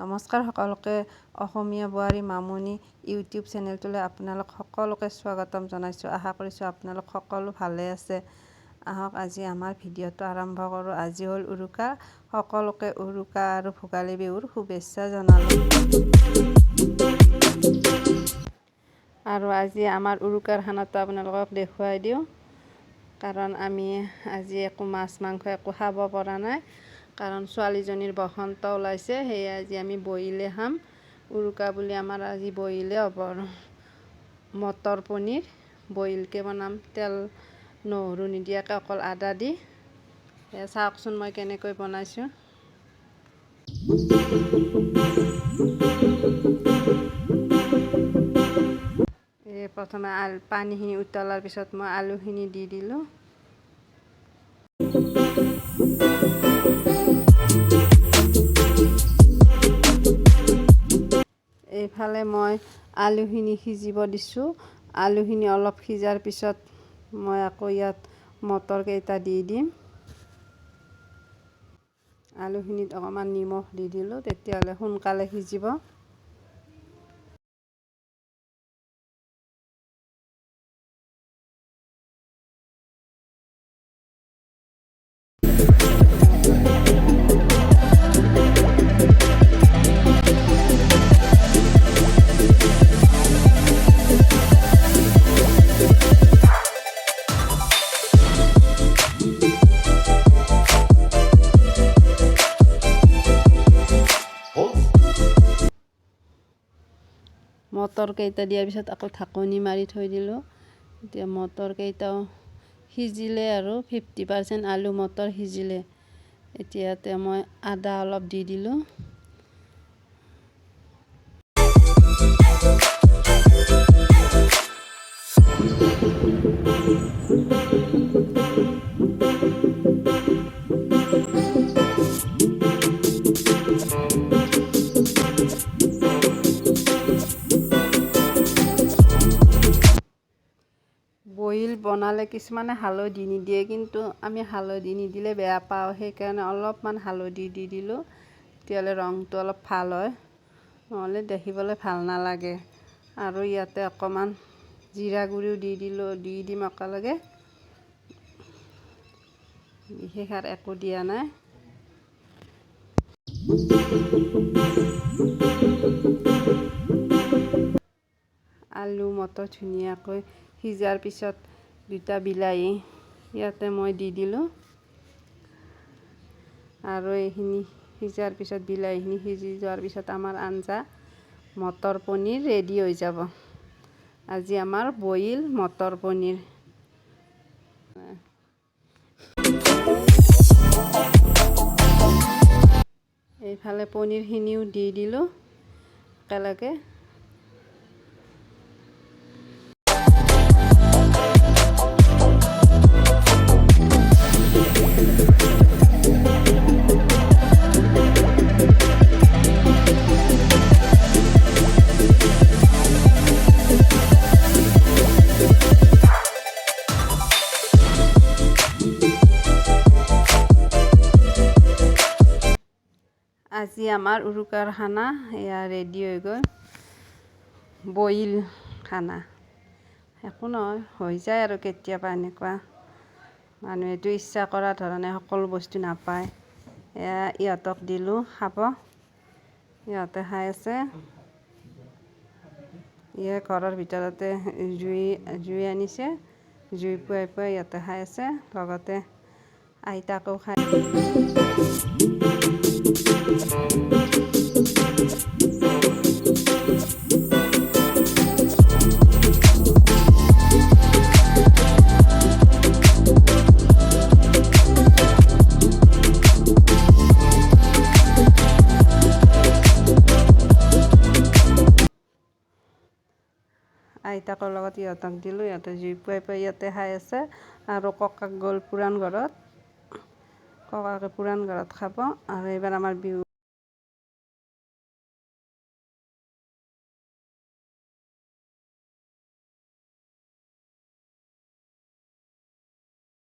নমস্কাৰ সকলোকে অসমীয়া বোৱাৰী মামনি ইউটিউব চেনেলটোলৈ আপোনালোক সকলোকে স্বাগতম জনাইছোঁ। আশা কৰিছোঁ আপোনালোক সকলো ভালে আছে। আহক আজি আমাৰ ভিডিঅ'টো আৰম্ভ কৰোঁ। আজি হ'ল উৰুকা। সকলোকে উৰুকা আৰু ভোগালী বিহুৰ শুভেচ্ছা জনালোঁ। আৰু আজি আমাৰ উৰুকাৰ খানাটো আপোনালোকক দেখুৱাই দিওঁ। কাৰণ আমি আজি একো মাছ মাংস একো খাব পৰা নাই। কাৰণ ছোৱালীজনীৰ বসন্ত ওলাইছে, সেয়ে আজি আমি বইলে খাম। উৰুকা বুলি আমাৰ আজি বইলে হ'ব মটৰ পনীৰ, বইলকৈ বনাম। তেল নহৰু নিদিয়াকৈ অকল আদা দি। চাওকচোন মই কেনেকৈ বনাইছোঁ। এই প্ৰথমে আল, পানীখিনি উতলাৰ পিছত মই আলুখিনি দি দিলোঁ। এইফালে মই আলুখিনি সিজিব দিছোঁ। আলুখিনি অলপ সিজাৰ পিছত মই আকৌ ইয়াত মটৰকেইটা দি দিম। আলুখিনিত অকণমান নিমখ দি দিলোঁ, তেতিয়াহ'লে সোনকালে সিজিব। মটৰকেইটা দিয়াৰ পিছত আকৌ ঢাকনি মাৰি থৈ দিলোঁ। এতিয়া মটৰকেইটাও সিজিলে আৰু ফিফটি পাৰ্চেণ্ট আলু মটৰ সিজিলে। এতিয়াতে মই আদা অলপ দি দিলোঁ। বইল বনালে কিছুমানে হালধি নিদিয়ে, কিন্তু আমি হালধি নিদিলে বেয়া পাওঁ। সেইকাৰণে অলপমান হালধি দি দিলোঁ, তেতিয়াহ'লে ৰংটো অলপ ভালো হয়। নহ'লে দেখিবলৈ ভালো নালাগে। আৰু ইয়াতে অকণমান জিৰা গুড়িও দি দিলোঁ, দি দিম একেলগে। বিশেষ আৰু একো দিয়া নাই। আলু মটৰ ধুনীয়াকৈ সিজাৰ পিছত দুটা বিলাহী ইয়াতে মই দি দিলোঁ। আৰু এইখিনি সিজাৰ পিছত, বিলাহীখিনি সিজি যোৱাৰ পিছত আমাৰ আঞ্জা মটৰ পনীৰ ৰেডি হৈ যাব। আজি আমাৰ বইল মটৰ পনীৰ। এইফালে পনীৰখিনিও দি দিলোঁ একেলগে। আজি আমাৰ উৰুকাৰ খানা এয়া ৰেডি হৈ গ'ল। বইল খানা। একো নহয় হৈ যায় আৰু কেতিয়াবা এনেকুৱা। মানুহেতো ইচ্ছা কৰা ধৰণে সকলো বস্তু নাপায়। এয়া ইহঁতক দিলোঁ খাব। ইহঁতে খাই আছে। ইয়ে ঘৰৰ ভিতৰতে জুই জুই আনিছে। জুই পুৱাই পুৱাই ইহঁতে খাই আছে। লগতে আইতাকেও খায় আইতাকৰ লগত ইহঁতক দিলোঁ, ইহঁতে জুই পুৱাই পুৱাই ইয়াতে খাই আছে আৰু ককাক গ'ল পুৰাণ ঘৰত। ককাকে পুৰাণ ঘৰত খাব আৰু এইবাৰ আমাৰ বিহু